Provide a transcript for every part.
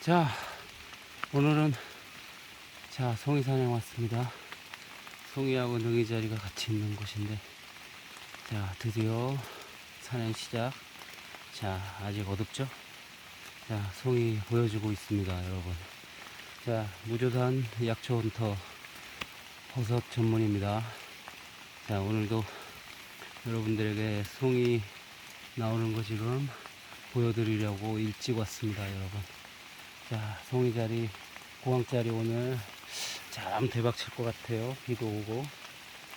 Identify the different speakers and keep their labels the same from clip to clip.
Speaker 1: 자, 오늘은 자 송이 산행 왔습니다. 송이하고 능이 자리가 같이 있는 곳인데, 자 드디어 산행 시작. 자 아직 어둡죠? 자 송이 보여주고 있습니다, 여러분. 자 무조산 약초원터 버섯 전문입니다. 자 오늘도 여러분들에게 송이 나오는 거 지금 보여드리려고 일찍 왔습니다, 여러분. 자, 송이자리, 고항자리 오늘 참 대박 칠 것 같아요. 비도 오고.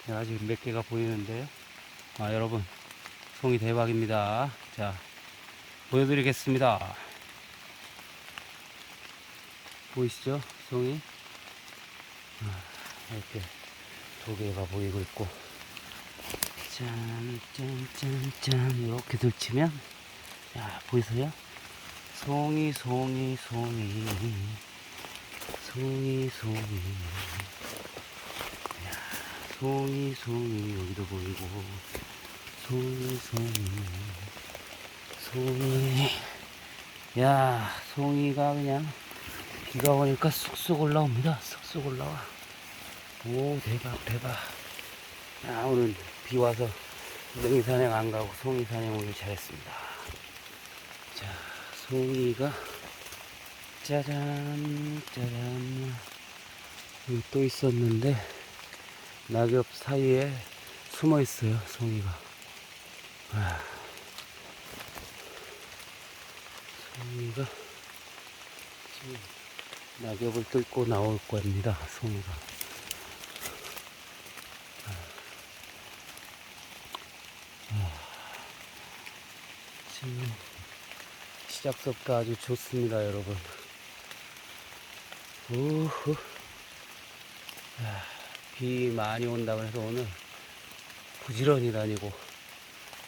Speaker 1: 자, 아직 몇 개가 보이는데요. 아, 여러분, 송이 대박입니다. 자, 보여드리겠습니다. 보이시죠? 송이? 아, 이렇게 두 개가 보이고 있고. 짠, 짠, 짠, 짠. 이렇게 들치면, 야, 보이세요? 송이, 송이, 송이. 송이, 송이. 야, 송이, 송이. 여기도 보이고. 송이, 송이. 송이. 야, 송이가 그냥 비가 오니까 쑥쑥 올라옵니다. 쑥쑥 올라와. 오, 대박, 대박. 야, 오늘 비 와서 능이 산행 안 가고 송이 산행 오길 잘했습니다. 자, 송이가 짜잔, 짜잔. 또 있었는데 낙엽 사이에 숨어 있어요, 송이가. 아, 송이가 지금 낙엽을 뚫고 나올 겁니다, 송이가. 지금 시작부터 아주 좋습니다, 여러분. 우후. 아, 비 많이 온다고 해서 오늘 부지런히 다니고,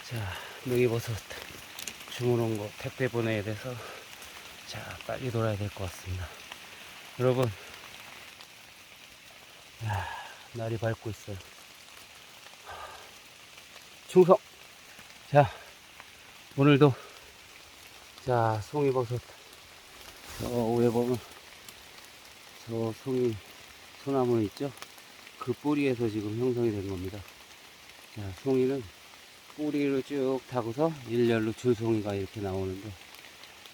Speaker 1: 자, 능이버섯 주문한 거 택배 보내야 돼서, 자, 빨리 돌아야 될 것 같습니다. 여러분, 야, 날이 밝고 있어요. 충성! 자, 오늘도 자 송이버섯. 저 위에 보면 저 송이 소나무 있죠? 그 뿌리에서 지금 형성이 된 겁니다. 자 송이는 뿌리를 쭉 타고서 일렬로 줄송이가 이렇게 나오는데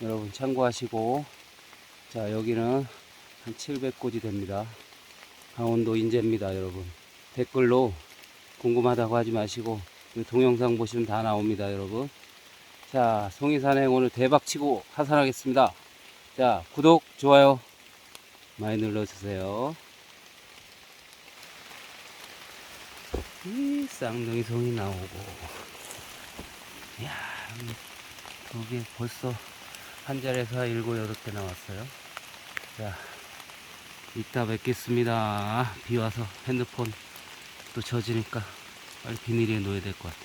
Speaker 1: 여러분 참고하시고 자 여기는 한 700꽃이 됩니다. 강원도 인제입니다 여러분. 댓글로 궁금하다고 하지 마시고 이 동영상 보시면 다 나옵니다 여러분 자, 송이산행 오늘 대박 치고 하산하겠습니다. 자, 구독, 좋아요 많이 눌러주세요. 이 쌍둥이 송이 나오고. 이야, 여기 벌써 한 자리에서 일곱, 여덟 개 나왔어요. 자, 이따 뵙겠습니다. 비 와서 핸드폰 또 젖으니까 빨리 비닐에 놓아야 될 것 같아요.